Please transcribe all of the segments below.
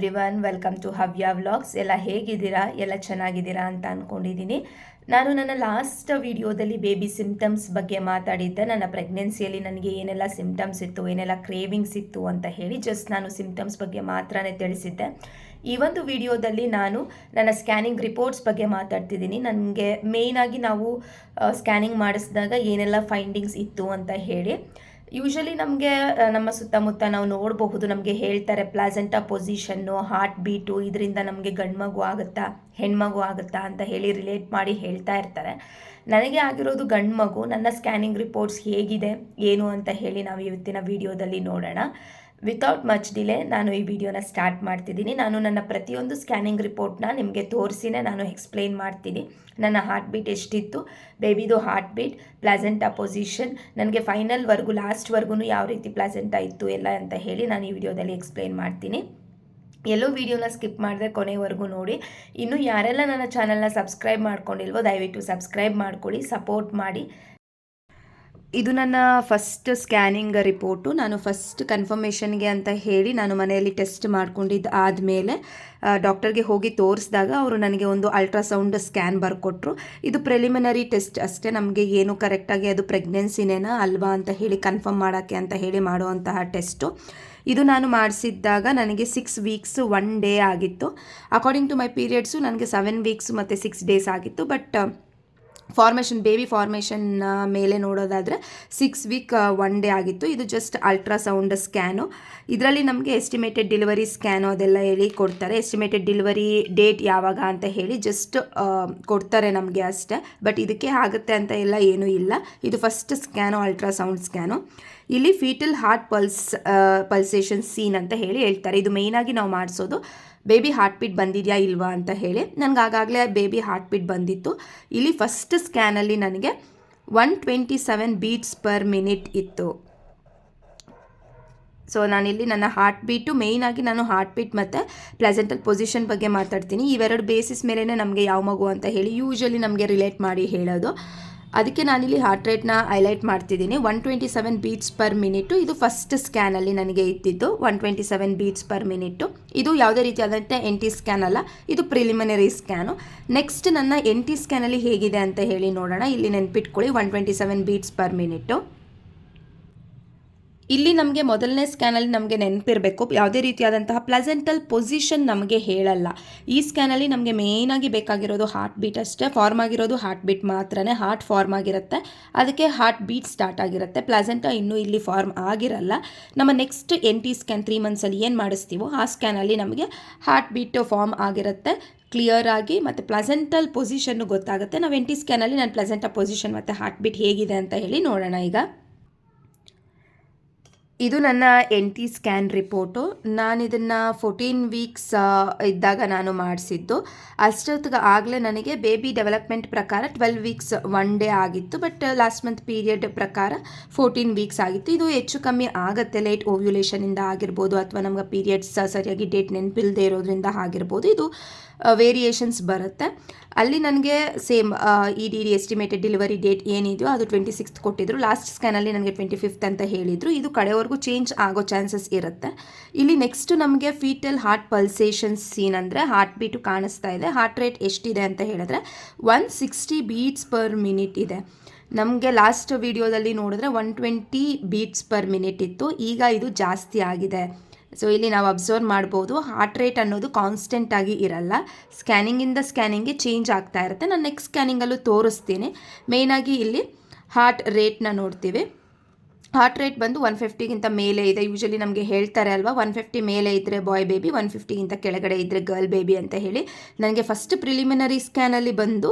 Everyone welcome to Havya vlogs ಎಲ್ಲ ಹೇಗಿದ್ದೀರಾ? ಎಲ್ಲ ಚೆನ್ನಾಗಿದ್ದೀರಾ ಅಂತ ಅಂದ್ಕೊಂಡಿದ್ದೀನಿ ನಾನು ನನ್ನ ಲಾಸ್ಟ್ ವಿಡಿಯೋದಲ್ಲಿ ಬೇಬಿ ಸಿಮ್ಟಮ್ಸ್ ಬಗ್ಗೆ ಮಾತಾಡಿದ್ದೆ. ನನ್ನ ಪ್ರೆಗ್ನೆನ್ಸಿಯಲ್ಲಿ ನನಗೆ ಏನೆಲ್ಲ ಸಿಮ್ಟಮ್ಸ್ ಇತ್ತು, ಏನೆಲ್ಲ ಕ್ರೇವಿಂಗ್ಸ್ ಇತ್ತು ಅಂತ ಹೇಳಿ ಜಸ್ಟ್ ನಾನು ಸಿಮ್ಟಮ್ಸ್ ಬಗ್ಗೆ ಮಾತ್ರನೇ ತಿಳಿಸಿದ್ದೆ. ಈ ಒಂದು ವಿಡಿಯೋದಲ್ಲಿ ನಾನು ನನ್ನ ಸ್ಕ್ಯಾನಿಂಗ್ ರಿಪೋರ್ಟ್ಸ್ ಬಗ್ಗೆ ಮಾತಾಡ್ತಿದ್ದೀನಿ. ನನಗೆ ಮೇಯ್ನಾಗಿ ನಾವು ಸ್ಕ್ಯಾನಿಂಗ್ ಮಾಡಿಸಿದಾಗ ಏನೆಲ್ಲ ಫೈಂಡಿಂಗ್ಸ್ ಇತ್ತು ಅಂತ ಹೇಳಿ. ಯೂಶಲಿ ನಮಗೆ ನಮ್ಮ ಸುತ್ತಮುತ್ತ ನಾವು ನೋಡಬಹುದು, ನಮಗೆ ಹೇಳ್ತಾರೆ ಪ್ಲಾಸೆಂಟಾ ಪೊಸಿಷನ್ನು ಹಾರ್ಟ್ ಬೀಟು ಇದರಿಂದ ನಮಗೆ ಗಂಡ್ಮಗು ಆಗುತ್ತಾ ಹೆಣ್ಮಗು ಆಗುತ್ತಾ ಅಂತ ಹೇಳಿ ರಿಲೇಟ್ ಮಾಡಿ ಹೇಳ್ತಾ ಇರ್ತಾರೆ. ನನಗೆ ಆಗಿರೋದು ಗಂಡು ಮಗು, ನನ್ನ ಸ್ಕ್ಯಾನಿಂಗ್ ರಿಪೋರ್ಟ್ಸ್ ಹೇಗಿದೆ, ಏನು ಅಂತ ಹೇಳಿ ನಾವು ಇವತ್ತಿನ ವಿಡಿಯೋದಲ್ಲಿ ನೋಡೋಣ. ವಿತೌಟ್ ಮಚ್ ಡಿಲೇ ನಾನು ಈ ವಿಡಿಯೋನ ಸ್ಟಾರ್ಟ್ ಮಾಡ್ತಿದ್ದೀನಿ. ನಾನು ನನ್ನ ಪ್ರತಿಯೊಂದು ಸ್ಕ್ಯಾನಿಂಗ್ ರಿಪೋರ್ಟ್ನ ನಿಮಗೆ ತೋರಿಸಿನೇ ನಾನು ಎಕ್ಸ್ಪ್ಲೈನ್ ಮಾಡ್ತೀನಿ. ನನ್ನ ಹಾರ್ಟ್ ಬೀಟ್ ಎಷ್ಟಿತ್ತು? ಬೇಬಿದು ಹಾರ್ಟ್ ಬೀಟ್ ಪ್ಲೆಸೆಂಟ್ ಪೊಸಿಷನ್ ನನಗೆ ಫೈನಲ್ವರೆಗೂ ಲಾಸ್ಟ್ವರೆಗೂ ಯಾವ ರೀತಿ ಪ್ಲೆಸೆಂಟ್ ಆಯಿತು ಎಲ್ಲ ಅಂತ ಹೇಳಿ ನಾನು ಈ ವಿಡಿಯೋದಲ್ಲಿ ಎಕ್ಸ್ಪ್ಲೈನ್ ಮಾಡ್ತೀನಿ. ಎಲ್ಲೋ ವಿಡಿಯೋನ ಸ್ಕಿಪ್ ಮಾಡಿದೆ ಕೊನೆವರೆಗೂ ನೋಡಿ. ಇನ್ನು ಯಾರೆಲ್ಲ ನನ್ನ ಚಾನಲ್ನ ಸಬ್ಸ್ಕ್ರೈಬ್ ಮಾಡ್ಕೊಂಡಿಲ್ವೋ, ದಯವಿಟ್ಟು ಸಬ್ಸ್ಕ್ರೈಬ್ ಮಾಡ್ಕೊಳ್ಳಿ ಸಪೋರ್ಟ್ ಮಾಡಿ. ಇದು ನನ್ನ ಫಸ್ಟ್ ಸ್ಕ್ಯಾನಿಂಗ್ ರಿಪೋರ್ಟು ನಾನು ಫಸ್ಟ್ ಕನ್ಫರ್ಮೇಷನ್ಗೆ ಅಂತ ಹೇಳಿ ನಾನು ಮನೆಯಲ್ಲಿ ಟೆಸ್ಟ್ ಮಾಡ್ಕೊಂಡಿದ್ದು ಆದಮೇಲೆ ಡಾಕ್ಟರ್ಗೆ ಹೋಗಿ ತೋರಿಸಿದಾಗ ಅವರು ನನಗೆ ಒಂದು ಅಲ್ಟ್ರಾಸೌಂಡ್ ಸ್ಕ್ಯಾನ್ ಬರ್ಕೊಟ್ರು. ಇದು ಪ್ರೆಲಿಮಿನರಿ ಟೆಸ್ಟ್ ಅಷ್ಟೇ. ನಮಗೆ ಏನು ಕರೆಕ್ಟಾಗಿ ಅದು ಪ್ರೆಗ್ನೆನ್ಸಿನೇನಾ ಅಲ್ವಾ ಅಂತ ಹೇಳಿ ಕನ್ಫರ್ಮ್ ಮಾಡೋಕ್ಕೆ ಅಂತ ಹೇಳಿ ಮಾಡುವಂತಹ ಟೆಸ್ಟು ಇದು ನಾನು ಮಾಡಿಸಿದ್ದಾಗ ನನಗೆ ಸಿಕ್ಸ್ ವೀಕ್ಸ್ ಒನ್ ಡೇ ಆಗಿತ್ತು. ಅಕಾರ್ಡಿಂಗ್ ಟು ಮೈ ಪೀರಿಯಡ್ಸು ನನಗೆ ಸೆವೆನ್ ವೀಕ್ಸ್ ಮತ್ತು ಸಿಕ್ಸ್ ಡೇಸ್ ಆಗಿತ್ತು. ಬಟ್ ಫಾರ್ಮೇಷನ್ ಬೇಬಿ ಫಾರ್ಮೇಷನ್ ಮೇಲೆ ನೋಡೋದಾದರೆ ಸಿಕ್ಸ್ ವೀಕ್ ಒನ್ ಡೇ ಆಗಿತ್ತು. ಇದು ಜಸ್ಟ್ ಅಲ್ಟ್ರಾಸೌಂಡ್ ಸ್ಕ್ಯಾನು ಇದರಲ್ಲಿ ನಮಗೆ ಎಸ್ಟಿಮೇಟೆಡ್ ಡೆಲಿವರಿ ಸ್ಕ್ಯಾನು ಅದೆಲ್ಲ ಹೇಳಿ ಕೊಡ್ತಾರೆ. ಎಸ್ಟಿಮೇಟೆಡ್ ಡೆಲಿವರಿ ಡೇಟ್ ಯಾವಾಗ ಅಂತ ಹೇಳಿ ಜಸ್ಟ್ ಕೊಡ್ತಾರೆ ನಮಗೆ ಅಷ್ಟೇ. ಬಟ್ ಇದಕ್ಕೆ ಆಗುತ್ತೆ ಅಂತ ಎಲ್ಲ ಏನೂ ಇಲ್ಲ. ಇದು ಫಸ್ಟ್ ಸ್ಕ್ಯಾನು ಅಲ್ಟ್ರಾಸೌಂಡ್ ಸ್ಕ್ಯಾನು ಇಲ್ಲಿ foetal heart pulse pulsation seen ಅಂತ ಹೇಳಿ ಹೇಳ್ತಾರೆ. ಇದು ಮೇಯ್ನಾಗಿ ನಾವು ಮಾಡಿಸೋದು. ಬೇಬಿ ಹಾರ್ಟ್ ಬೀಟ್ ಬಂದಿದೆಯಾ ಇಲ್ವಾ ಅಂತ ಹೇಳಿ ನನಗೆ ಆಗಾಗಲೇ ಬೇಬಿ ಹಾರ್ಟ್ ಬೀಟ್ ಬಂದಿತ್ತು. ಇಲ್ಲಿ ಫಸ್ಟ್ ಸ್ಕ್ಯಾನಲ್ಲಿ ನನಗೆ one twenty seven beats per minute ಇತ್ತು. ಸೊ ನಾನಿಲ್ಲಿ ನನ್ನ ಹಾರ್ಟ್ ಬೀಟು ಮೇಯ್ನಾಗಿ ನಾನು ಹಾರ್ಟ್ ಬೀಟ್ ಮತ್ತು ಪ್ಲೆಸೆಂಟಲ್ ಪೊಸಿಷನ್ ಬಗ್ಗೆ ಮಾತಾಡ್ತೀನಿ. ಇವೆರಡು ಬೇಸಿಸ್ ಮೇಲೇ ನಮಗೆ ಯಾವ ಮಗು ಅಂತ ಹೇಳಿ ಯೂಶ್ವಲಿ ನಮಗೆ ರಿಲೇಟ್ ಮಾಡಿ ಹೇಳೋದು. ಅದಕ್ಕೆ ನಾನಿಲ್ಲಿ ಹಾರ್ಟ್ ರೇಟ್ನ ಹೈಲೈಟ್ ಮಾಡ್ತಿದ್ದೀನಿ. One twenty seven beats per minute ಇದು ಫಸ್ಟ್ ಸ್ಕ್ಯಾನಲ್ಲಿ ನನಗೆ ಇದ್ದಿದ್ದು one twenty seven beats per minute ಇದು ಯಾವುದೇ ರೀತಿಯಾದಂಥ ಎನ್ ಟಿ ಸ್ಕ್ಯಾನ್ ಅಲ್ಲ. ಇದು ಪ್ರಿಲಿಮಿನರಿ ಸ್ಕ್ಯಾನು ನೆಕ್ಸ್ಟ್ ನನ್ನ ಎನ್ ಟಿ ಸ್ಕ್ಯಾನಲ್ಲಿ ಹೇಗಿದೆ ಅಂತ ಹೇಳಿ ನೋಡೋಣ. ಇಲ್ಲಿ ನೆನ್ಪಿಟ್ಕೊಳ್ಳಿ. One twenty seven beats per minute ಇಲ್ಲಿ ನಮಗೆ ಮೊದಲನೇ ಸ್ಕ್ಯಾನಲ್ಲಿ ನಮಗೆ ನೆನಪಿರಬೇಕು. ಯಾವುದೇ ರೀತಿಯಾದಂತಹ ಪ್ಲೆಸೆಂಟಲ್ ಪೊಸಿಷನ್ ನಮಗೆ ಹೇಳಲ್ಲ. ಈ ಸ್ಕ್ಯಾನಲ್ಲಿ ನಮಗೆ ಮೇಯ್ನಾಗಿ ಬೇಕಾಗಿರೋದು ಹಾರ್ಟ್ ಬೀಟ್ ಅಷ್ಟೇ. ಫಾರ್ಮ್ ಆಗಿರೋದು ಹಾರ್ಟ್ ಬೀಟ್ ಮಾತ್ರನೇ. ಹಾರ್ಟ್ ಫಾರ್ಮ್ ಆಗಿರುತ್ತೆ. ಅದಕ್ಕೆ ಹಾರ್ಟ್ ಬೀಟ್ ಸ್ಟಾರ್ಟ್ ಆಗಿರುತ್ತೆ. ಪ್ಲೆಸೆಂಟ ಇನ್ನೂ ಇಲ್ಲಿ ಫಾರ್ಮ್ ಆಗಿರಲ್ಲ. ನಮ್ಮ next N T scan three ಮಂತ್ಸಲ್ಲಿ ಏನು ಮಾಡಿಸ್ತೀವೋ ಆ ಸ್ಕ್ಯಾನಲ್ಲಿ ನಮಗೆ ಹಾರ್ಟ್ ಬೀಟ್ ಫಾರ್ಮ್ ಆಗಿರುತ್ತೆ. ಕ್ಲಿಯರ್ ಆಗಿ ಮತ್ತು ಪ್ಲೆಸೆಂಟಲ್ ಪೊಸಿಷನ್ನು ಗೊತ್ತಾಗುತ್ತೆ. ನಾವು ಎನ್ ಟಿ ಸ್ಕ್ಯಾನಲ್ಲಿ ನಾನು ಪ್ಲೆಸೆಂಟ ಪೊಸಿಷನ್ ಮತ್ತು ಹಾರ್ಟ್ ಬೀಟ್ ಹೇಗಿದೆ ಅಂತ ಹೇಳಿ ನೋಡೋಣ ಈಗ. ಇದು ನನ್ನ ಎನ್ ಟಿ ಸ್ಕ್ಯಾನ್ ರಿಪೋರ್ಟು ನಾನು ಇದನ್ನು ಫೋರ್ಟೀನ್ ವೀಕ್ಸ್ ಇದ್ದಾಗ ನಾನು ಮಾಡಿಸಿದ್ದು. ಅಷ್ಟೊತ್ತಿಗೆ ಆಗಲೇ ನನಗೆ ಬೇಬಿ ಡೆವಲಪ್ಮೆಂಟ್ ಪ್ರಕಾರ ಟ್ವೆಲ್ ವೀಕ್ಸ್ ಒನ್ ಡೇ ಆಗಿತ್ತು. ಬಟ್ ಲಾಸ್ಟ್ ಮಂತ್ ಪೀರಿಯಡ್ ಪ್ರಕಾರ ಫೋರ್ಟೀನ್ ವೀಕ್ಸ್ ಆಗಿತ್ತು. ಇದು ಹೆಚ್ಚು ಕಮ್ಮಿ ಆಗುತ್ತೆ. ಲೇಟ್ ಓವ್ಯುಲೇಷನಿಂದ ಆಗಿರ್ಬೋದು, ಅಥವಾ ನಮ್ಗೆ ಪೀರಿಯಡ್ಸ್ ಸರಿಯಾಗಿ ಡೇಟ್ ನೆನಪಿಲ್ಲದೆ ಇರೋದ್ರಿಂದ ಆಗಿರ್ಬೋದು. ಇದು ವೇರಿಯೇಷನ್ಸ್ ಬರುತ್ತೆ. ಅಲ್ಲಿ ನನಗೆ same E D D estimated delivery date ಏನಿದೆಯೋ ಅದು ಟ್ವೆಂಟಿ ಸಿಕ್ಸ್ತ್ ಕೊಟ್ಟಿದ್ರು ಲಾಸ್ಟ್ ಸ್ಕ್ಯಾನಲ್ಲಿ ನನಗೆ ಟ್ವೆಂಟಿ ಫಿಫ್ತ್ ಅಂತ ಹೇಳಿದರು. ಇದು ಕಡೆವರೆಗೂ ಚೇಂಜ್ ಆಗೋ ಚಾನ್ಸಸ್ ಇರುತ್ತೆ. ಇಲ್ಲಿ ನೆಕ್ಸ್ಟ್ ನಮಗೆ ಫೀಟಲ್ ಹಾರ್ಟ್ ಪಲ್ಸೇಷನ್ಸ್ ಸೀನ್ ಅಂದರೆ ಹಾರ್ಟ್ ಬೀಟು ಕಾಣಿಸ್ತಾ ಇದೆ. ಹಾರ್ಟ್ ರೇಟ್ ಎಷ್ಟಿದೆ ಅಂತ ಹೇಳಿದ್ರೆ one sixty beats per minute ಇದೆ. ನಮಗೆ ಲಾಸ್ಟ್ ವಿಡಿಯೋದಲ್ಲಿ ನೋಡಿದ್ರೆ one twenty beats per minute ಇತ್ತು. ಈಗ ಇದು ಜಾಸ್ತಿ ಆಗಿದೆ. ಸೊ ಇಲ್ಲಿ ನಾವು ಅಬ್ಸರ್ವ್ ಮಾಡ್ಬೋದು ಹಾರ್ಟ್ ರೇಟ್ ಅನ್ನೋದು ಕಾನ್ಸ್ಟೆಂಟ್ ಆಗಿ ಇರಲ್ಲ. ಸ್ಕ್ಯಾನಿಂಗಿಂದ ಸ್ಕ್ಯಾನಿಂಗ್ಗೆ ಚೇಂಜ್ ಆಗ್ತಾ ಇರುತ್ತೆ. ನಾನು ನೆಕ್ಸ್ಟ್ ಸ್ಕ್ಯಾನಿಂಗಲ್ಲೂ ತೋರಿಸ್ತೀನಿ. ಮೇಯ್ನಾಗಿ ಇಲ್ಲಿ ಹಾರ್ಟ್ ರೇಟ್ನ ನೋಡ್ತೀವಿ. ಹಾರ್ಟ್ ರೇಟ್ ಬಂದು ಒನ್ ಫಿಫ್ಟಿಗಿಂತ ಮೇಲೆ ಇದೆ. ಯೂಶಲಿ ನಮಗೆ ಹೇಳ್ತಾರೆ ಅಲ್ವಾ ಒನ್ ಫಿಫ್ಟಿ ಮೇಲೆ ಇದ್ದರೆ ಬಾಯ್ ಬೇಬಿ ಒನ್ ಫಿಫ್ಟಿಗಿಂತ ಕೆಳಗಡೆ ಇದ್ದರೆ ಗರ್ಲ್ ಬೇಬಿ ಅಂತ ಹೇಳಿ. ನನಗೆ ಫಸ್ಟ್ ಪ್ರಿಲಿಮಿನರಿ ಸ್ಕ್ಯಾನಲ್ಲಿ ಬಂದು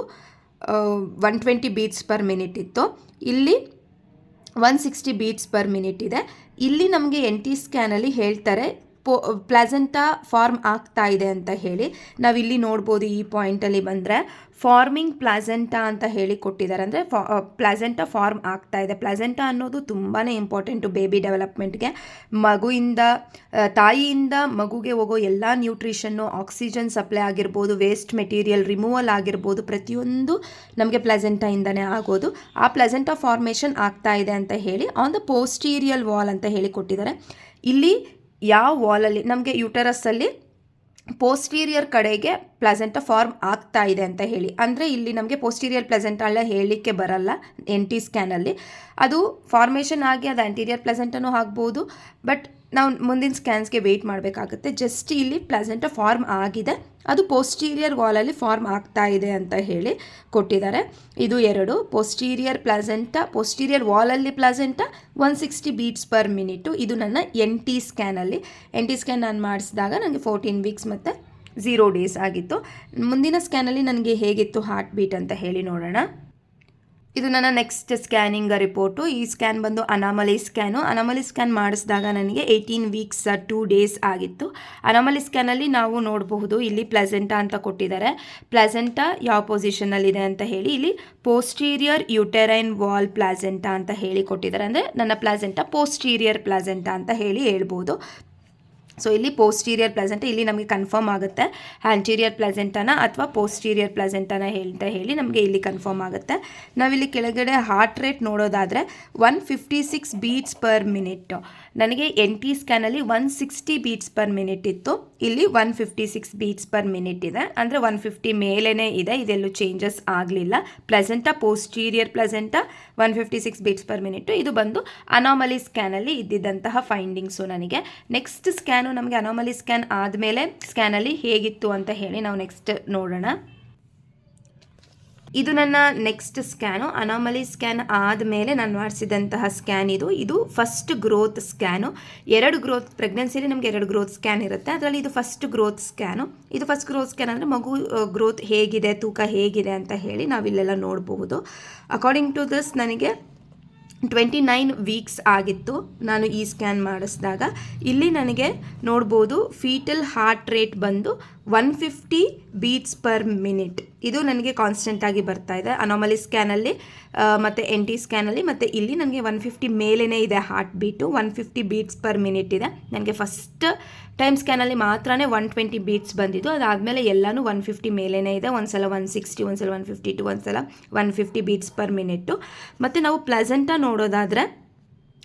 one twenty beats per minute ಇತ್ತು. ಇಲ್ಲಿ one sixty beats per minute ಇದೆ. ಇಲ್ಲಿ ನಮಗೆ ಎನ್ ಟಿ ಸ್ಕ್ಯಾನಲ್ಲಿ ಹೇಳ್ತಾರೆ ಪೋ ಪ್ಲಾಸೆಂಟಾ ಫಾರ್ಮ್ ಆಗ್ತಾ ಇದೆ ಅಂತ ಹೇಳಿ ನಾವಿಲ್ಲಿ ನೋಡ್ಬೋದು ಈ ಪಾಯಿಂಟಲ್ಲಿ ಬಂದರೆ ಫಾರ್ಮಿಂಗ್ ಪ್ಲಾಸೆಂಟಾ ಅಂತ ಹೇಳಿ ಕೊಟ್ಟಿದ್ದಾರೆ. ಅಂದರೆ ಫಾ ಪ್ಲಾಸೆಂಟಾ ಫಾರ್ಮ್ ಆಗ್ತಾ ಇದೆ. ಪ್ಲಾಸೆಂಟಾ ಅನ್ನೋದು ತುಂಬಾ ಇಂಪಾರ್ಟೆಂಟು ಬೇಬಿ ಡೆವಲಪ್ಮೆಂಟ್ಗೆ ಮಗುವಿಂದ ತಾಯಿಯಿಂದ ಮಗುಗೆ ಹೋಗೋ ಎಲ್ಲ ನ್ಯೂಟ್ರಿಷನ್ನು ಆಕ್ಸಿಜನ್ ಸಪ್ಲೈ ಆಗಿರ್ಬೋದು ವೇಸ್ಟ್ ಮೆಟೀರಿಯಲ್ ರಿಮೂವಲ್ ಆಗಿರ್ಬೋದು, ಪ್ರತಿಯೊಂದು ನಮಗೆ ಪ್ಲೆಸೆಂಟಾಯಿಂದನೇ ಆಗೋದು. ಆ ಪ್ಲೆಸೆಂಟಾ ಫಾರ್ಮೇಷನ್ ಆಗ್ತಾ ಇದೆ ಅಂತ ಹೇಳಿ ಆನ್ ದ ಪೋಸ್ಟೀರಿಯಲ್ ವಾಲ್ ಅಂತ ಹೇಳಿ ಕೊಟ್ಟಿದ್ದಾರೆ. ಇಲ್ಲಿ ಯಾವ ವಾಲಲ್ಲಿ, ನಮಗೆ ಯೂಟರಸ್ಸಲ್ಲಿ ಪೋಸ್ಟೀರಿಯರ್ ಕಡೆಗೆ ಪ್ಲೆಸೆಂಟ ಫಾರ್ಮ್ ಆಗ್ತಾ ಇದೆ ಅಂತ ಹೇಳಿ. ಅಂದರೆ ಇಲ್ಲಿ ನಮಗೆ ಪೋಸ್ಟೀರಿಯರ್ ಪ್ಲೆಸೆಂಟ ಅಲ್ಲ ಹೇಳಲಿಕ್ಕೆ ಬರಲ್ಲ ಎನ್ ಟಿ ಸ್ಕ್ಯಾನಲ್ಲಿ ಅದು ಫಾರ್ಮೇಷನ್ ಆಗಿ ಅದು ಆ್ಯಂಟೀರಿಯರ್ ಪ್ಲೆಸೆಂಟನೂ ಆಗ್ಬೋದು ಬಟ್ ನಾವು ಮುಂದಿನ ಸ್ಕ್ಯಾನ್ಸ್ಗೆ ವೆಯ್ಟ್ ಮಾಡಬೇಕಾಗುತ್ತೆ. ಜಸ್ಟ್ ಇಲ್ಲಿ ಪ್ಲಾಸೆಂಟ ಫಾರ್ಮ್ ಆಗಿದೆ. ಅದು ಪೋಸ್ಟೀರಿಯರ್ ವಾಲಲ್ಲಿ ಫಾರ್ಮ್ ಆಗ್ತಾ ಇದೆ ಅಂತ ಹೇಳಿ ಕೊಟ್ಟಿದ್ದಾರೆ. ಇದು ಎರಡು. Posterior placenta posterior ವಾಲಲ್ಲಿ placenta one sixty beats per minute ಇದು ನನ್ನ ಎನ್ ಟಿ ಸ್ಕ್ಯಾನಲ್ಲಿ ಎನ್ ಟಿ ಸ್ಕ್ಯಾನ್ ನಾನು ಮಾಡಿಸಿದಾಗ ನನಗೆ ಫೋರ್ಟೀನ್ ವೀಕ್ಸ್ ಮತ್ತು ಝೀರೋ ಡೇಸ್ ಆಗಿತ್ತು. ಮುಂದಿನ ಸ್ಕ್ಯಾನಲ್ಲಿ ನನಗೆ ಹೇಗಿತ್ತು ಹಾರ್ಟ್ ಬೀಟ್ ಅಂತ ಹೇಳಿ ನೋಡೋಣ. ಇದು ನನ್ನ ನೆಕ್ಸ್ಟ್ ಸ್ಕ್ಯಾನಿಂಗ್ ರಿಪೋರ್ಟು ಈ ಸ್ಕ್ಯಾನ್ ಬಂದು ಅನಾಮಲಿ ಸ್ಕ್ಯಾನು ಅನಾಮಲಿ ಸ್ಕ್ಯಾನ್ ಮಾಡಿಸಿದಾಗ ನನಗೆ ಏಯ್ಟೀನ್ ವೀಕ್ಸ್ ಟೂ ಡೇಸ್ ಆಗಿತ್ತು. ಅನಾಮಲಿ ಸ್ಕ್ಯಾನಲ್ಲಿ ನಾವು ನೋಡಬಹುದು, ಇಲ್ಲಿ ಪ್ಲೆಸೆಂಟಾ ಅಂತ ಕೊಟ್ಟಿದ್ದಾರೆ. ಪ್ಲೆಸೆಂಟಾ ಯಾವ ಪೊಸಿಷನಲ್ಲಿದೆ ಅಂತ ಹೇಳಿ, ಇಲ್ಲಿ ಪೋಸ್ಟೀರಿಯರ್ ಯುಟೆರೈನ್ ವಾಲ್ ಪ್ಲಾಸೆಂಟಾ ಅಂತ ಹೇಳಿ ಕೊಟ್ಟಿದ್ದಾರೆ. ಅಂದರೆ ನನ್ನ ಪ್ಲಾಸೆಂಟಾ ಪೋಸ್ಟೀರಿಯರ್ ಪ್ಲಾಸೆಂಟಾ ಅಂತ ಹೇಳಿ ಹೇಳ್ಬೋದು ಸೊ ಇಲ್ಲಿ ಪೋಸ್ಟೀರಿಯರ್ ಪ್ಲೆಸೆಂಟ್ ಇಲ್ಲಿ ನಮಗೆ ಕನ್ಫರ್ಮ್ ಆಗುತ್ತೆ. ಆಂಟೀರಿಯರ್ ಪ್ಲೆಸೆಂಟನ ಅಥವಾ ಪೋಸ್ಟೀರಿಯರ್ ಪ್ಲೆಸೆಂಟನ ಹೇಳ್ತಾ ಹೇಳಿ ನಮಗೆ ಇಲ್ಲಿ ಕನ್ಫರ್ಮ್ ಆಗುತ್ತೆ. ನಾವಿಲ್ಲಿ ಕೆಳಗಡೆ ಹಾರ್ಟ್ ರೇಟ್ ನೋಡೋದಾದರೆ one fifty six beats per minute ನನಗೆ N T ಸ್ಕ್ಯಾನಲ್ಲಿ one sixty beats per minute ಇತ್ತು. ಇಲ್ಲಿ one fifty six beats per minute ಇದೆ. ಅಂದರೆ ಒನ್ ಫಿಫ್ಟಿ ಮೇಲೇ ಇದೆ. ಇದೆಲ್ಲೂ ಚೇಂಜಸ್ ಆಗಲಿಲ್ಲ. Placenta posterior placenta one fifty six beats per minute ಇದು ಬಂದು ಅನಾಮಲಿ ಸ್ಕ್ಯಾನಲ್ಲಿ ಇದ್ದಿದ್ದಂತಹ ಫೈಂಡಿಂಗ್ಸು ನನಗೆ. ನೆಕ್ಸ್ಟ್ ಸ್ಕ್ಯಾನು ನಮಗೆ ಅನಾಮಲಿ ಸ್ಕ್ಯಾನ್ ಆದಮೇಲೆ ಸ್ಕ್ಯಾನಲ್ಲಿ ಹೇಗಿತ್ತು ಅಂತ ಹೇಳಿ ನಾವು ನೆಕ್ಸ್ಟ್ ನೋಡೋಣ. ಇದು ನನ್ನ ನೆಕ್ಸ್ಟ್ ಸ್ಕ್ಯಾನು ಅನಾಮಲಿ ಸ್ಕ್ಯಾನ್ ಆದಮೇಲೆ ನಾನು ಮಾಡಿಸಿದಂತಹ ಸ್ಕ್ಯಾನ್ ಇದು. ಇದು ಫಸ್ಟ್ ಗ್ರೋತ್ ಸ್ಕ್ಯಾನು ಎರಡು ಗ್ರೋತ್ ಪ್ರೆಗ್ನೆನ್ಸಿಲಿ ನಮಗೆ ಎರಡು ಗ್ರೋತ್ ಸ್ಕ್ಯಾನ್ ಇರುತ್ತೆ. ಅದರಲ್ಲಿ ಇದು ಫಸ್ಟ್ ಗ್ರೋತ್ ಸ್ಕ್ಯಾನು ಇದು ಫಸ್ಟ್ ಗ್ರೋತ್ ಸ್ಕ್ಯಾನ್ ಅಂದರೆ ಮಗು ಗ್ರೋತ್ ಹೇಗಿದೆ, ತೂಕ ಹೇಗಿದೆ ಅಂತ ಹೇಳಿ ನಾವಿಲ್ಲೆಲ್ಲ ನೋಡಬಹುದು. ಅಕಾರ್ಡಿಂಗ್ ಟು ದಿಸ್ ನನಗೆ ಟ್ವೆಂಟಿ ನೈನ್ ವೀಕ್ಸ್ ಆಗಿತ್ತು ನಾನು ಈ ಸ್ಕ್ಯಾನ್ ಮಾಡಿಸಿದಾಗ. ಇಲ್ಲಿ ನನಗೆ ನೋಡ್ಬೋದು ಫೀಟಲ್ ಹಾರ್ಟ್ ರೇಟ್ ಬಂದು one fifty beats per minute ಇದು ನನಗೆ ಕಾನ್ಸ್ಟೆಂಟಾಗಿ ಬರ್ತಾ ಇದೆ. ಅನಾಮಲಿ ಸ್ಕ್ಯಾನಲ್ಲಿ ಮತ್ತು ಎನ್ ಟಿ ಸ್ಕ್ಯಾನಲ್ಲಿ ಮತ್ತು ಇಲ್ಲಿ ನನಗೆ ಒನ್ ಫಿಫ್ಟಿ ಮೇಲೇ ಇದೆ heart beat one fifty beats per minute ಇದೆ. ನನಗೆ ಫಸ್ಟ್ ಟೈಮ್ ಸ್ಕ್ಯಾನಲ್ಲಿ ಮಾತ್ರ ಒನ್ ಟ್ವೆಂಟಿ ಬೀಟ್ಸ್ ಬಂದಿದ್ದು. ಅದಾದಮೇಲೆ ಎಲ್ಲನೂ ಒನ್ ಫಿಫ್ಟಿ ಮೇಲೇ ಇದೆ. ಒಂದು ಸಲ ಒನ್ ಸಿಕ್ಸ್ಟಿ ಒಂದು ಸಲ ಒನ್ ಫಿಫ್ಟಿ ಟು ಒಂದು ಸಲ one fifty beats per minute ಮತ್ತು ನಾವು ಪ್ಲೆಸೆಂಟಾಗಿ ನೋಡೋದಾದರೆ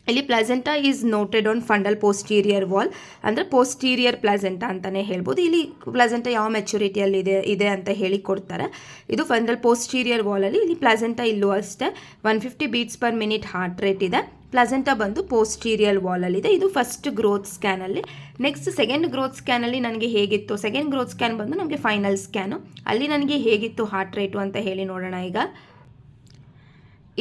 ಇಲ್ಲಿ placenta is noted on fundal posterior wall ಅಂದರೆ ಪೋಸ್ಟೀರಿಯರ್ ಪ್ಲಾಸೆಂಟಾ ಅಂತಲೇ ಹೇಳ್ಬೋದು. ಇಲ್ಲಿ ಪ್ಲಾಸೆಂಟಾ ಯಾವ ಮೆಚುರಿಟಿಯಲ್ಲಿ ಇದೆ ಇದೆ ಅಂತ ಹೇಳಿ ಕೊಡ್ತಾರೆ. ಇದು ಫಂಡಲ್ ಪೋಸ್ಟೀರಿಯರ್ ವಾಲಲ್ಲಿ ಇಲ್ಲಿ ಪ್ಲಾಸೆಂಟಾ ಇಲ್ಲೂ ಅಷ್ಟೇ. One fifty beats per minute heart rate ಇದೆ. ಪ್ಲಾಸೆಂಟಾ ಬಂದು ಪೋಸ್ಟೀರಿಯರ್ ವಾಲಲ್ಲಿದೆ ಇದು. ಫಸ್ಟ್ ಗ್ರೋತ್ ಸ್ಕ್ಯಾನಲ್ಲಿ ನೆಕ್ಸ್ಟ್ ಸೆಕೆಂಡ್ ಗ್ರೋತ್ ಸ್ಕ್ಯಾನಲ್ಲಿ ನನಗೆ ಹೇಗಿತ್ತು? ಸೆಕೆಂಡ್ ಗ್ರೋತ್ ಸ್ಕ್ಯಾನ್ ಬಂದು ನಮಗೆ ಫೈನಲ್ ಸ್ಕ್ಯಾನು ಅಲ್ಲಿ ನನಗೆ ಹೇಗಿತ್ತು ಹಾರ್ಟ್ ರೇಟು ಅಂತ ಹೇಳಿ ನೋಡೋಣ ಈಗ.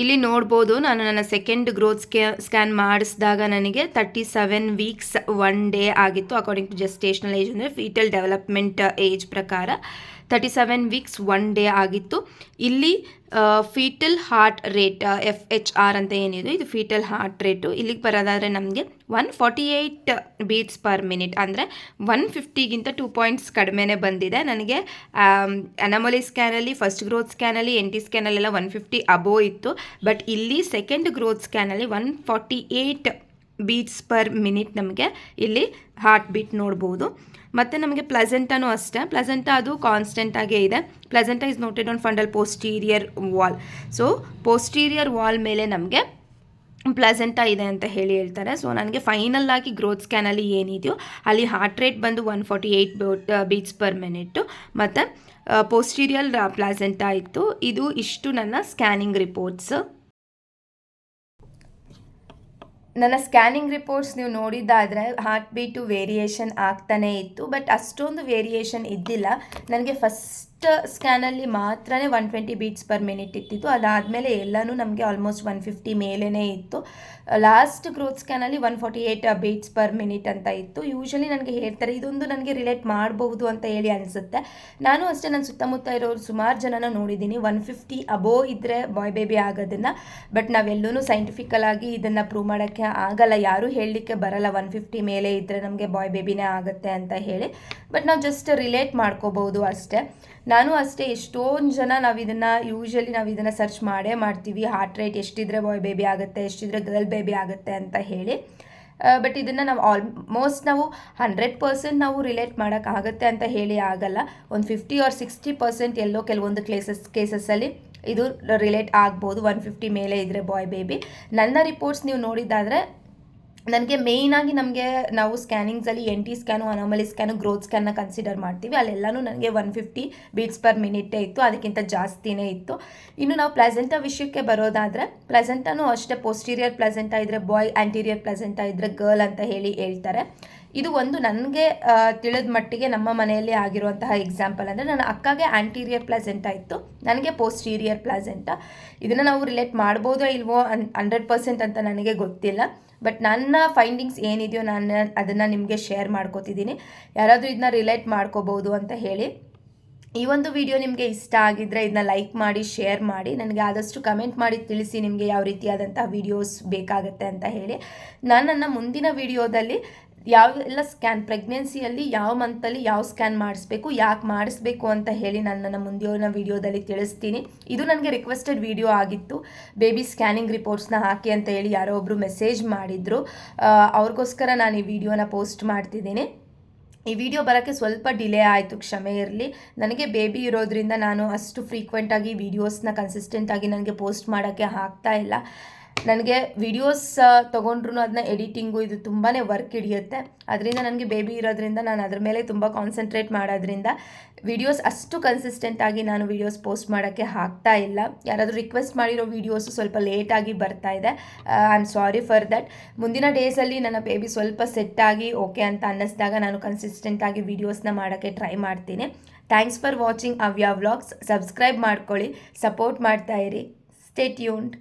ಇಲ್ಲಿ ನೋಡ್ಬೋದು, ನಾನು ನನ್ನ ಸೆಕೆಂಡ್ ಗ್ರೋತ್ ಸ್ಕ್ಯಾ ಸ್ಕ್ಯಾನ್ ಮಾಡಿಸಿದಾಗ ನನಗೆ thirty seven weeks one day ಆಗಿತ್ತು ಅಕಾರ್ಡಿಂಗ್ ಟು ಜಸ್ಟೇಷನಲ್ ಏಜ್ ಅಂದರೆ ಫೀಟಲ್ ಡೆವಲಪ್ಮೆಂಟ್ ಏಜ್ ಪ್ರಕಾರ. Thirty seven weeks one day ಆಗಿತ್ತು. ಇಲ್ಲಿ fetal heart rate F H R ಅಂತ ಏನಿದೆ, ಇದು ಫೀಟಲ್ ಹಾರ್ಟ್ ರೇಟು ಇಲ್ಲಿಗೆ ಬರೋದಾದರೆ ನಮಗೆ one forty eight beats per minute ಅಂದರೆ ಒನ್ ಫಿಫ್ಟಿಗಿಂತ ಟೂ ಪಾಯಿಂಟ್ಸ್ ಕಡಿಮೆನೇ ಬಂದಿದೆ. ನನಗೆ ಅನಮೊಲಿ ಸ್ಕ್ಯಾನಲ್ಲಿ ಫಸ್ಟ್ ಗ್ರೋತ್ ಸ್ಕ್ಯಾನಲ್ಲಿ ಎನ್ ಟಿ ಸ್ಕ್ಯಾನಲ್ಲೆಲ್ಲ ಒನ್ ಫಿಫ್ಟಿ ಅಬೋ ಇತ್ತು. ಬಟ್ ಇಲ್ಲಿ second growth ಸ್ಕ್ಯಾನಲ್ಲಿ one forty eight beats per minute ನಮಗೆ ಇಲ್ಲಿ ಹಾರ್ಟ್ ಬೀಟ್ ನೋಡ್ಬೋದು. ಮತ್ತು ನಮಗೆ ಪ್ಲೆಸೆಂಟನೂ ಅಷ್ಟೇ. ಪ್ಲೆಸೆಂಟ ಅದು ಕಾನ್ಸ್ಟೆಂಟಾಗೇ ಇದೆ. Placenta is noted on fundal posterior wall so posterior wall ಮೇಲೆ ನಮಗೆ ಪ್ಲೆಸೆಂಟ ಇದೆ ಅಂತ ಹೇಳಿ ಹೇಳ್ತಾರೆ. ಸೊ ನನಗೆ ಫೈನಲ್ ಆಗಿ ಗ್ರೋತ್ ಸ್ಕ್ಯಾನಲ್ಲಿ ಏನಿದೆಯೋ, ಅಲ್ಲಿ ಹಾರ್ಟ್ ರೇಟ್ ಬಂದು one forty eight beats per minute ಮತ್ತು ಪೋಸ್ಟೀರಿಯಲ್ ಪ್ಲೆಸೆಂಟ ಇತ್ತು. ಇದು ಇಷ್ಟು ನನ್ನ ಸ್ಕ್ಯಾನಿಂಗ್ ರಿಪೋರ್ಟ್ಸ್ ನನ್ನ ಸ್ಕ್ಯಾನಿಂಗ್ ರಿಪೋರ್ಟ್ಸ್ ನೀವು ನೋಡಿದ್ದಾದರೆ ಹಾರ್ಟ್ ಬೀಟು ವೇರಿಯೇಷನ್ ಆಗ್ತಾನೇ ಇತ್ತು, ಬಟ್ ಅಷ್ಟೊಂದು ವೇರಿಯೇಷನ್ ಇದ್ದಿಲ್ಲ. ನನಗೆ ಫಸ್ಟ್ ಸ್ಕ್ಯಾನಲ್ಲಿ ಮಾತ್ರ one twenty beats per minute ಇತ್ತಿತ್ತು ಅದಾದಮೇಲೆ ಎಲ್ಲನೂ ನಮಗೆ ಆಲ್ಮೋಸ್ಟ್ ಒನ್ ಫಿಫ್ಟಿ ಮೇಲೇ ಇತ್ತು. Last growth ಸ್ಕ್ಯಾನಲ್ಲಿ one forty eight beats per minute ಅಂತ ಇತ್ತು. ಯೂಶಲಿ ನನಗೆ ಹೇಳ್ತಾರೆ, ಇದೊಂದು ನನಗೆ ರಿಲೇಟ್ ಮಾಡಬಹುದು ಅಂತ ಹೇಳಿ ಅನಿಸುತ್ತೆ. ನಾನು ಅಷ್ಟೇ ನನ್ನ ಸುತ್ತಮುತ್ತ ಇರೋರು ಸುಮಾರು ಜನನ ನೋಡಿದ್ದೀನಿ. ಒನ್ ಫಿಫ್ಟಿ ಅಬೋ ಇದ್ದರೆ ಬಾಯ್ ಬೇಬಿ ಆಗೋದನ್ನು. ಬಟ್ ನಾವೆಲ್ಲೂ ಸೈಂಟಿಫಿಕಲ್ ಆಗಿ ಇದನ್ನು ಪ್ರೂವ್ ಮಾಡೋಕ್ಕೆ ಆಗಲ್ಲ. ಯಾರೂ ಹೇಳಲಿಕ್ಕೆ ಬರಲ್ಲ. ಒನ್ ಫಿಫ್ಟಿ ಮೇಲೆ ಇದ್ದರೆ ನಮಗೆ ಬಾಯ್ ಬೇಬಿನೇ ಆಗುತ್ತೆ ಅಂತ ಹೇಳಿ. ಬಟ್ ನಾವು ಜಸ್ಟ್ ರಿಲೇಟ್ ಮಾಡ್ಕೋಬೋದು ಅಷ್ಟೇ. ನಾನು ಅಷ್ಟೇ ಎಷ್ಟೊಂದು ಜನ ನಾವು ಇದನ್ನು ಯೂಶಲಿ ನಾವು ಇದನ್ನು ಸರ್ಚ್ ಮಾಡೇ ಮಾಡ್ತೀವಿ. ಹಾರ್ಟ್ ರೇಟ್ ಎಷ್ಟಿದ್ರೆ ಬಾಯ್ ಬೇಬಿ ಆಗುತ್ತೆ, ಎಷ್ಟಿದ್ರೆ ಗರ್ಲ್ ಬೇಬಿ ಆಗುತ್ತೆ ಅಂತ ಹೇಳಿ. ಬಟ್ ಇದನ್ನು ನಾವು ಆಲ್ಮೋಸ್ಟ್ ನಾವು ಹಂಡ್ರೆಡ್ ಪರ್ಸೆಂಟ್ ನಾವು ರಿಲೇಟ್ ಮಾಡೋಕ್ಕಾಗತ್ತೆ ಅಂತ ಹೇಳಿ ಆಗಲ್ಲ. ಒಂದು ಫಿಫ್ಟಿ ಆರ್ ಸಿಕ್ಸ್ಟಿ ಪರ್ಸೆಂಟ್ ಎಲ್ಲೋ ಕೆಲವೊಂದು ಕ್ಲೇಸಸ್ ಕೇಸಸ್ಸಲ್ಲಿ ಇದು ರಿಲೇಟ್ ಆಗ್ಬೋದು. ಒನ್ ಫಿಫ್ಟಿ ಮೇಲೆ ಇದ್ದರೆ ಬಾಯ್ ಬೇಬಿ ನನ್ನ ರಿಪೋರ್ಟ್ಸ್ ನೀವು ನೋಡಿದ್ದಾದರೆ ನನಗೆ ಮೇಯ್ನಾಗಿ ನಮಗೆ ನಾವು ಸ್ಕ್ಯಾನಿಂಗ್ಸಲ್ಲಿ N T scan anomaly scan growth ಸ್ಕ್ಯಾನ್ನ consider ಮಾಡ್ತೀವಿ. ಅಲ್ಲೆಲ್ಲನೂ ನನಗೆ ಒನ್ ಫಿಫ್ಟಿ ಬೀಟ್ಸ್ ಪರ್ ಮಿನಿಟೇ ಇತ್ತು. ಅದಕ್ಕಿಂತ ಜಾಸ್ತಿನೇ ಇತ್ತು. ಇನ್ನು ನಾವು ಪ್ಲೆಸೆಂಟ ವಿಷಯಕ್ಕೆ ಬರೋದಾದರೆ, ಪ್ಲೆಸೆಂಟನೂ ಅಷ್ಟೇ ಪೋಸ್ಟೀರಿಯರ್ ಪ್ಲೆಸೆಂಟ ಇದ್ದರೆ ಬಾಯ್ ಆಂಟೀರಿಯರ್ ಪ್ಲೆಸೆಂಟ ಇದ್ದರೆ ಗರ್ಲ್ ಅಂತ ಹೇಳಿ ಹೇಳ್ತಾರೆ. ಇದು ಒಂದು ನನಗೆ ತಿಳಿದ ಮಟ್ಟಿಗೆ ನಮ್ಮ ಮನೆಯಲ್ಲಿ ಆಗಿರುವಂತಹ ಎಕ್ಸಾಂಪಲ್ ಅಂದರೆ ನನ್ನ ಅಕ್ಕಗೆ ಆ್ಯಂಟೀರಿಯರ್ ಪ್ಲಾಸೆಂಟ ಇತ್ತು. ನನಗೆ ಪೋಸ್ಟೀರಿಯರ್ ಪ್ಲಾಸೆಂಟ ಇದನ್ನು ನಾವು ರಿಲೇಟ್ ಮಾಡ್ಬೋದೋ ಇಲ್ವೋ ಅನ್ ಹಂಡ್ರೆಡ್ ಪರ್ಸೆಂಟ್ ಅಂತ ನನಗೆ ಗೊತ್ತಿಲ್ಲ. ಬಟ್ ನನ್ನ ಫೈಂಡಿಂಗ್ಸ್ ಏನಿದೆಯೋ ನಾನು ಅದನ್ನು ನಿಮಗೆ ಶೇರ್ ಮಾಡ್ಕೋತಿದ್ದೀನಿ. ಯಾರಾದರೂ ಇದನ್ನ ರಿಲೇಟ್ ಮಾಡ್ಕೋಬೋದು ಅಂತ ಹೇಳಿ. ಈ ಒಂದು ವಿಡಿಯೋ ನಿಮಗೆ ಇಷ್ಟ ಆಗಿದ್ದರೆ ಇದನ್ನ ಲೈಕ್ ಮಾಡಿ ಶೇರ್ ಮಾಡಿ. ನನಗೆ ಆದಷ್ಟು ಕಮೆಂಟ್ ಮಾಡಿ ತಿಳಿಸಿ ನಿಮಗೆ ಯಾವ ರೀತಿಯಾದಂಥ ವೀಡಿಯೋಸ್ ಬೇಕಾಗುತ್ತೆ ಅಂತ ಹೇಳಿ. ನಾನು ನನ್ನ ಮುಂದಿನ ವಿಡಿಯೋದಲ್ಲಿ ಯಾವ ಎಲ್ಲ ಸ್ಕ್ಯಾನ್ ಪ್ರೆಗ್ನೆನ್ಸಿಯಲ್ಲಿ ಯಾವ ಮಂತಲ್ಲಿ ಯಾವ ಸ್ಕ್ಯಾನ್ ಮಾಡಿಸ್ಬೇಕು, ಯಾಕೆ ಮಾಡಿಸ್ಬೇಕು ಅಂತ ಹೇಳಿ ನಾನು ನನ್ನ ಮುಂದಿನ ವೀಡಿಯೋದಲ್ಲಿ ತಿಳಿಸ್ತೀನಿ. ಇದು ನನಗೆ ರಿಕ್ವೆಸ್ಟೆಡ್ ವೀಡಿಯೋ ಆಗಿತ್ತು. ಬೇಬಿ ಸ್ಕ್ಯಾನಿಂಗ್ ರಿಪೋರ್ಟ್ಸ್ನ ಹಾಕಿ ಅಂತ ಹೇಳಿ ಯಾರೋ ಒಬ್ಬರು ಮೆಸೇಜ್ ಮಾಡಿದರು. ಅವ್ರಿಗೋಸ್ಕರ ನಾನು ಈ ವಿಡಿಯೋನ ಪೋಸ್ಟ್ ಮಾಡ್ತಿದ್ದೀನಿ. ಈ ವಿಡಿಯೋ ಬರೋಕ್ಕೆ ಸ್ವಲ್ಪ ಡಿಲೇ ಆಯಿತು, ಕ್ಷಮೆ ಇರಲಿ. ನನಗೆ ಬೇಬಿ ಇರೋದ್ರಿಂದ ನಾನು ಅಷ್ಟು ಫ್ರೀಕ್ವೆಂಟಾಗಿ ವೀಡಿಯೋಸ್ನ ಕನ್ಸಿಸ್ಟೆಂಟಾಗಿ ನನಗೆ ಪೋಸ್ಟ್ ಮಾಡೋಕ್ಕೆ ಹಾಕ್ತಾ ಇಲ್ಲ. ನನಗೆ ವಿಡಿಯೋಸ್ ತೊಗೊಂಡ್ರು ಅದನ್ನ ಎಡಿಟಿಂಗು ಇದು ತುಂಬಾ ವರ್ಕ್ ಹಿಡಿಯುತ್ತೆ. ಅದರಿಂದ ನನಗೆ ಬೇಬಿ ಇರೋದ್ರಿಂದ ನಾನು ಅದ್ರ ಮೇಲೆ ತುಂಬ ಕಾನ್ಸಂಟ್ರೇಟ್ ಮಾಡೋದ್ರಿಂದ ವಿಡಿಯೋಸ್ ಅಷ್ಟು ಕನ್ಸಿಸ್ಟೆಂಟಾಗಿ ನಾನು ವಿಡಿಯೋಸ್ ಪೋಸ್ಟ್ ಮಾಡೋಕ್ಕೆ ಆಗ್ತಾ ಇಲ್ಲ. ಯಾರಾದರೂ ರಿಕ್ವೆಸ್ಟ್ ಮಾಡಿರೋ ವೀಡಿಯೋಸು ಸ್ವಲ್ಪ ಲೇಟಾಗಿ ಬರ್ತಾ ಇದೆ. I am sorry for that ಮುಂದಿನ ಡೇಸಲ್ಲಿ ನನ್ನ ಬೇಬಿ ಸ್ವಲ್ಪ ಸೆಟ್ಟಾಗಿ ಓಕೆ ಅಂತ ಅನ್ನಿಸ್ದಾಗ ನಾನು ಕನ್ಸಿಸ್ಟೆಂಟಾಗಿ ವೀಡಿಯೋಸ್ನ ಮಾಡೋಕ್ಕೆ ಟ್ರೈ ಮಾಡ್ತೀನಿ. Thanks for watching Avya vlogs subscribe ಮಾಡ್ಕೊಳ್ಳಿ. ಸಪೋರ್ಟ್ ಮಾಡ್ತಾ ಇರಿ. Stay tuned